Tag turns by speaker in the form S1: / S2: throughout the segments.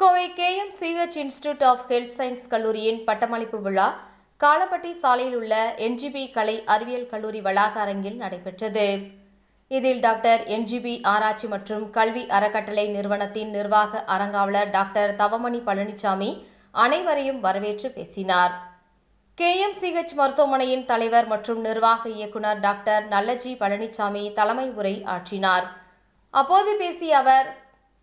S1: Kovai KM CH institute of health science கல்லூரியின் பட்டமளிப்பு விழா காலப்பட்டி சாலையில் உள்ள என்ஜிபி கலை அறிவியல் கல்லூரி வளாக அரங்கில் நடைபெற்றது. இதில் டாக்டர் என்ஜிபி ஆராய்ச்சி மற்றும் கல்வி அறக்கட்டளை நிறுவனத்தின் நிர்வாக அரங்காவலர் டாக்டர் தவமணி பழனிசாமி அனைவரையும் வரவேற்று பேசினார். கேஎம்சிஹெச் மருத்துவமனையின் தலைவர் மற்றும் நிர்வாக இயக்குனர் டாக்டர் நல்லஜி பழனிசாமி தலைமை உரை ஆற்றினார். அப்போது பேசிய அவர்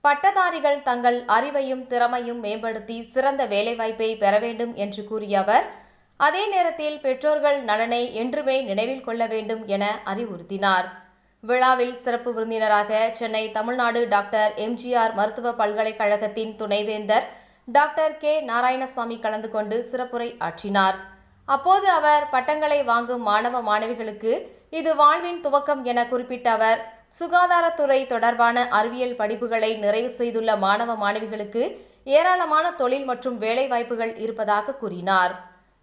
S1: பட்டதாரிகள் தங்கள் அறிவையும் திறமையும் மேம்படுத்தி சிறந்த வேலைவாய்ப்பை பெற வேண்டும் என்று கூறிய அவர் அதே நேரத்தில் பெற்றோர்கள் நலனை என்றுமே நினைவில் கொள்ள வேண்டும் என அறிவுறுத்தினார். விழாவில் சிறப்பு விருந்தினராக சென்னை தமிழ்நாடு டாக்டர் எம்ஜிஆர் மருத்துவ பல்கலைக்கழகத்தின் துணைவேந்தர் டாக்டர் கே நாராயணசாமி கலந்து கொண்டு சிறப்புரை ஆற்றினார். அப்போது அவர் பட்டங்களை வாங்கும் மாணவ மாணவிகளுக்கு இது வாழ்வின் துவக்கம் என குறிப்பிட்ட அவர் சுகாதாரத்துறை தொடர்பான அறிவியல் படிப்புகளை நிறைவு செய்துள்ள மாணவ மாணவிகளுக்கு ஏராளமான தொழில் மற்றும் வேலைவாய்ப்புகள் இருப்பதாக கூறினார்.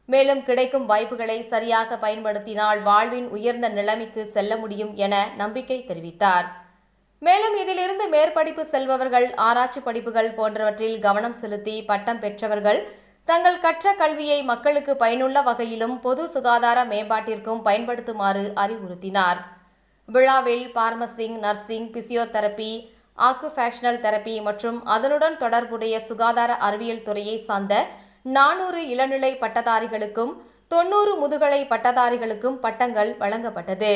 S1: மேலும் கிடைக்கும் வாய்ப்புகளை சரியாக பயன்படுத்தினால் வாழ்வின் உயர்ந்த நிலைமைக்கு செல்ல முடியும் என நம்பிக்கை தெரிவித்தார். மேலும் இதிலிருந்து மேற்படிப்பு செல்பவர்கள் ஆராய்ச்சி படிப்புகள் போன்றவற்றில் கவனம் செலுத்தி பட்டம் பெற்றவர்கள் தங்கள் கற்ற கல்வியை மக்களுக்கு பயனுள்ள வகையிலும் பொது சுகாதார மேம்பாட்டிற்கும் பயன்படுத்துமாறு அறிவுறுத்தினார். விழாவில் pharmacy nursing physiotherapy occupational therapy மற்றும் அதனுடன் தொடர்புடைய சுகாதார அறிவியல் துறையை சார்ந்த நானூறு இளநிலை பட்டதாரிகளுக்கும் தொன்னூறு முதுகலை பட்டதாரிகளுக்கும் பட்டங்கள் வழங்கப்பட்டது.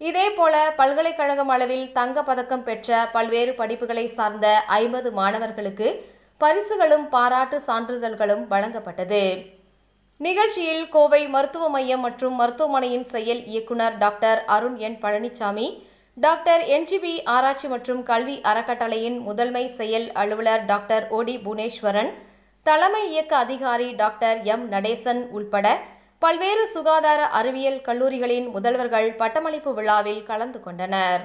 S1: இதேபோல பல்கலைக்கழகம் அளவில் தங்க பதக்கம் பெற்ற பல்வேறு படிப்புகளை சார்ந்த ஐம்பது மாணவர்களுக்கு பரிசுகளும் பாராட்டு சான்றிதழ்களும் வழங்கப்பட்டது. நிகழ்ச்சியில் கோவை மருத்துவ மையம் மற்றும் மருத்துவமனையின் செயல் இயக்குனர் doctor Arun N Palanisamy doctor NGP ஆராய்ச்சி மற்றும் கல்வி அறக்கட்டளையின் முதன்மை செயல் அலுவலர் டாக்டர் ஓடி புவனேஸ்வரன் தலைமை இயக்க அதிகாரி டாக்டர் எம் நடேசன் உள்பட பல்வேறு சுகாதார அறிவியல் கல்லூரிகளின் முதல்வர்கள் பட்டமளிப்பு விழாவில் கலந்து கொண்டனர்.